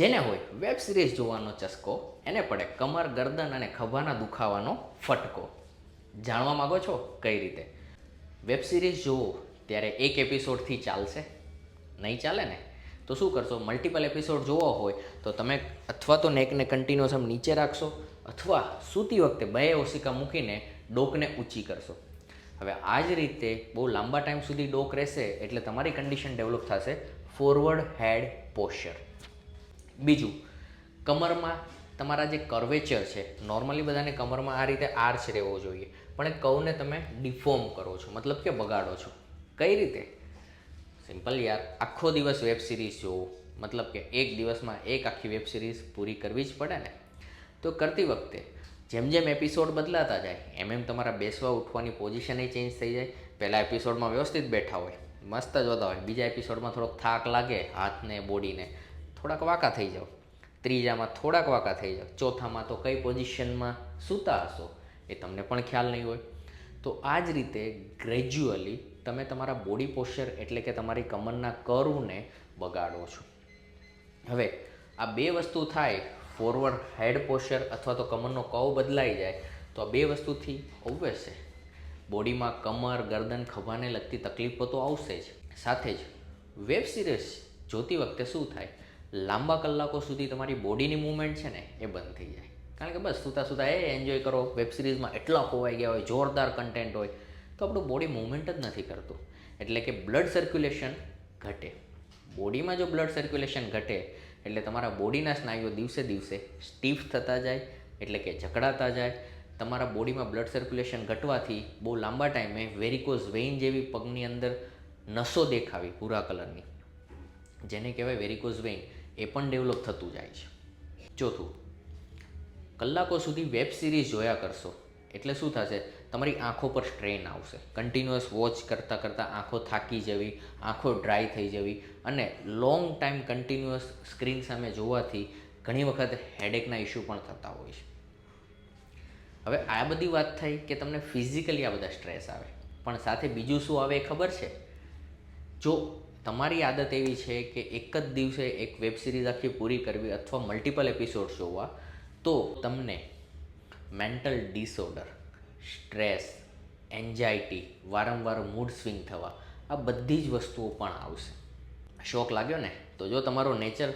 જેને હોય web series જોવાનો ચસ્કો, એને પડે કમર, ગરદન અને ખભાના દુખાવાનો ફટકો. જાણવા માગો છો કઈ રીતે? વેબ સિરીઝ જુઓ ત્યારે એક એપિસોડથી ચાલશે. નહીં ચાલે ને? તો શું કરશો? મલ્ટિપલ એપિસોડ જોવો હોય તો તમે અથવા તો નેકને કન્ટિન્યુઅસ આમ નીચે રાખશો, અથવા સૂતી વખતે બે ઓશિકા મૂકીને ડોકને ઊંચી કરશો. હવે આ જ રીતે બહુ લાંબા ટાઈમ સુધી ડોક રહેશે એટલે તમારી કન્ડિશન ડેવલપ થશે. ફોરવર્ડ હેડ પોસ્ચર બીજું, કમરમાં તમારા જે કર્વેચર છે નોર્મલી બધાને કમરમાં આ રીતે આર્ચ રહેવો જોઈએ. પણ એ કવને તમે ડિફોર્મ કરો છો, મતલબ કે બગાડો છો. કઈ રીતે? સિમ્પલ યાર, આખો દિવસ વેબ સિરીઝ જોવો. મતલબ કે એક દિવસમાં એક આખી વેબ સિરીઝ પૂરી કરવી જ પડે ને. તો કરતી વખતે જેમ જેમ એપિસોડ બદલાતા જાય, એમ એમ તમારા બેસવા ઉઠવાની પોઝિશન ચેન્જ થઈ જાય. પહેલાં એપિસોડમાં વ્યવસ્થિત બેઠા હોય, મસ્ત જોતા હોય. બીજા એપિસોડમાં થોડોક થાક લાગે, હાથને, બોડીને. થોડાક વાંકા થઈ જાઓ. ત્રીજામાં થોડાક વાંકા થઈ જાઓ. ચોથામાં તો કઈ પોઝિશનમાં સૂતા હશો એ તમને પણ ખ્યાલ નહીં હોય. તો આ જ રીતે ગ્રેજ્યુઅલી તમે તમારા બોડી પોસ્ચર એટલે કે તમારી કમરના કર્વને બગાડો છો. હવે આ બે વસ્તુ થાય ફોરવર્ડ હેડ પોસ્ચર અથવા તો કમરનો કવ બદલાઈ જાય તો આ બે વસ્તુથી છે. બોડીમાં કમર, ગરદન, ખભાને લગતી તકલીફો તો આવશે જ. સાથે જ વેબ સિરીઝ જોતી વખતે શું થાય? લાંબા કલાકો સુધી તમારી બોડીની મૂવમેન્ટ છે ને એ બંધ થઈ જાય. કારણ કે બસ સૂતા સૂતા, એ એન્જોય કરો. વેબ સિરીઝમાં એટલા ખોવાઈ ગયા હોય, જોરદાર કન્ટેન્ટ હોય, તો આપણું બોડી મૂવમેન્ટ જ નથી કરતું. એટલે કે બ્લડ સર્ક્યુલેશન ઘટે. બોડીમાં જો બ્લડ સર્ક્યુલેશન ઘટે, એટલે તમારા બોડીના સ્નાયુઓ દિવસે દિવસે સ્ટીફ થતા જાય, એટલે કે જકડાતા જાય. તમારા બોડીમાં બ્લડ સર્ક્યુલેશન ઘટવાથી બહુ લાંબા ટાઈમે વેરિકોઝ વેઇન જેવી પગની અંદર નસો દેખાવી, ભૂરા કલરની. જેને કહેવાય વેરિકોઝ વેઇન એ પણ ડેવલપ થતું જાય છે. ચોથું, કલાકો સુધી વેબ સિરીઝ જોયા કરશો. એટલે શું થશે? તમારી આંખો પર સ્ટ્રેન આવશે. કન્ટિન્યુઅસ વોચ કરતાં કરતાં આંખો થાકી જવી, આંખો ડ્રાય થઈ જવી અને લોંગ ટાઈમ કન્ટિન્યુઅસ સ્ક્રીન સામે જોવાથી ઘણી વખત હેડેકના ઇસ્યુ પણ થતા હોય છે. હવે આ બધી વાત થઈ કે તમને ફિઝિકલી આ બધા સ્ટ્રેસ આવે. પણ સાથે બીજું શું આવે એ ખબર છે? જો તમારી આદત એવી છે કે એક જ દિવસે એક વેબ સિરીઝ આખી પૂરી કરવી અથવા મલ્ટિપલ એપિસોડ જોવા, તો તમને મેન્ટલ ડિસઓર્ડર સ્ટ્રેસ એન્ઝાયટી વારંવાર મૂડ સ્વિંગ થવા, આ બધી જ વસ્તુઓ પણ આવશે. શોખ લાગ્યો ને? તો જો તમારો નેચર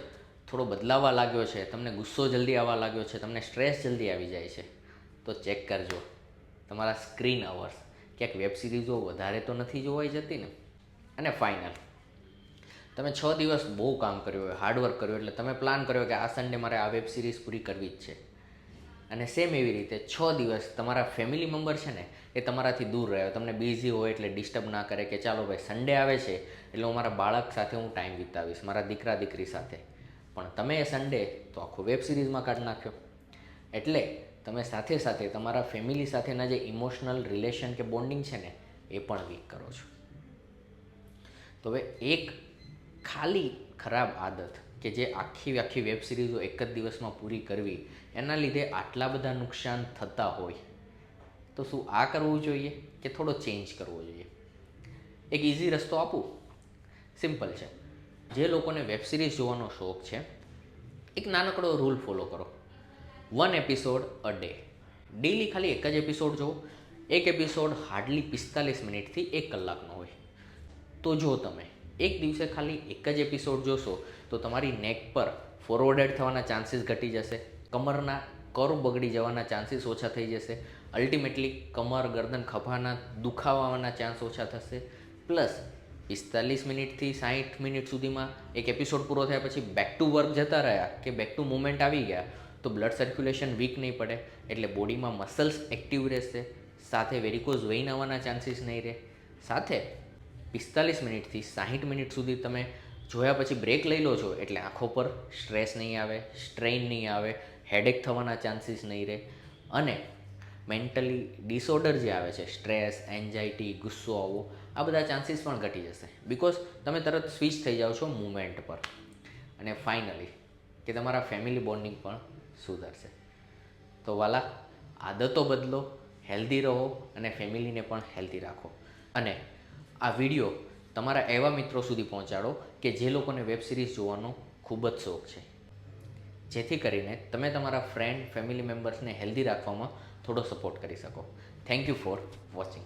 થોડો બદલાવા લાગ્યો છે, તમને ગુસ્સો જલ્દી આવવા લાગ્યો છે, તમને સ્ટ્રેસ જલ્દી આવી જાય છે, તો ચેક કરજો. તમારા સ્ક્રીન અવર્સ ક્યાંક વેબ સિરીઝો વધારે તો નથી જોવાઈ જતી ને? અને ફાઇનલ તમે છ દિવસ બહુ કામ કર્યું હોય હાર્ડવર્ક કર્યું એટલે તમે પ્લાન કર્યો કે આ સન્ડે મારે આ વેબ સિરીઝ પૂરી કરવી જ છે. અને સેમ એવી રીતે છ દિવસ તમારા ફેમિલી મેમ્બર છે ને, એ તમારાથી દૂર રહ્યો તમને બિઝી હોય એટલે ડિસ્ટર્બ ના કરે કે ચાલો ભાઈ સન્ડે આવે છે, એટલે હું મારા બાળક સાથે હું ટાઈમ વિતાવીશ, મારા દીકરા દીકરી સાથે. પણ તમે એ સન્ડે તો આખો વેબ સિરીઝમાં કાઢી નાખ્યો. એટલે તમે સાથે સાથે તમારા ફેમિલી સાથેના જે ઇમોશનલ રિલેશન કે બોન્ડિંગ છે ને, એ પણ વીક કરો છો. તો હવે એક ખાલી ખરાબ આદત કે જે આખી આખી વેબ સિરીઝો એક જ દિવસમાં પૂરી કરવી, એના લીધે આટલા બધા નુકસાન થતા હોય. તો શું આ કરવું જોઈએ કે થોડો ચેન્જ કરવો જોઈએ? એક ઇઝી રસ્તો આપું? સિમ્પલ છે. જે લોકોને વેબ સિરીઝ જોવાનો શોખ છે, એક નાનકડો રૂલ ફોલો કરો. One episode a day daily ખાલી એક જ એપિસોડ જુઓ. એક એપિસોડ હાર્ડલી પિસ્તાલીસ મિનિટથી એક કલાકનો હોય. તો જો તમે એક દિવસે ખાલી એક જ એપિસોડ જોશો, તો તમારી નેક પર ફોરવર્ડેડ થવાના ચાન્સીસ ઘટી જશે, કમરના કરો બગડી જવાના ચાન્સીસ ઓછા થઈ જશે અલ્ટિમેટલી કમર, ગરદન ખભાના દુખાવાના ચાન્સ ઓછા થશે પ્લસ પિસ્તાલીસ મિનિટથી સાઠ મિનિટ સુધીમાં એક એપિસોડ પૂરો થયા પછી બેક ટુ વર્ક જતા રહ્યા કે બેક ટુ મુવમેન્ટ આવી ગયા, તો બ્લડ સર્ક્યુલેશન વીક નહીં પડે, એટલે બોડીમાં મસલ્સ એક્ટિવ રહેશે, સાથે વેરિકોઝ વેઇન આવવાના ચાન્સીસ નહીં રહે. સાથે પિસ્તાલીસ મિનિટથી સાહીઠ મિનિટ સુધી તમે જોયા પછી બ્રેક લઈ લો છો એટલે આંખો પર સ્ટ્રેસ નહીં આવે, સ્ટ્રેઇન નહીં આવે, હેડેક થવાના ચાન્સીસ નહીં રહે. અને મેન્ટલી ડિસઓર્ડર જે આવે છે, સ્ટ્રેસ એન્ઝાયટી ગુસ્સો આવવો, આ બધા ચાન્સીસ પણ ઘટી જશે. બિકોઝ તમે તરત સ્વિચ થઈ જાઓ છો મુમેન્ટ પર. અને ફાઇનલી કે તમારા ફેમિલી બોન્ડિંગ પણ સુધરશે. તો વાલા, આદતો બદલો હેલ્ધી રહો અને ફેમિલીને પણ હેલ્ધી રાખો. અને આ વીડિયો તમારા એવા મિત્રો સુધી પહોંચાડો કે જે લોકોને વેબ સિરીઝ જોવાનો ખૂબ જ શોખ છે. જેથી કરીને તમે તમારા ફ્રેન્ડ ફેમિલી મેમ્બર્સને હેલ્ધી રાખવામાં થોડો સપોર્ટ કરી શકો. Thank you for watching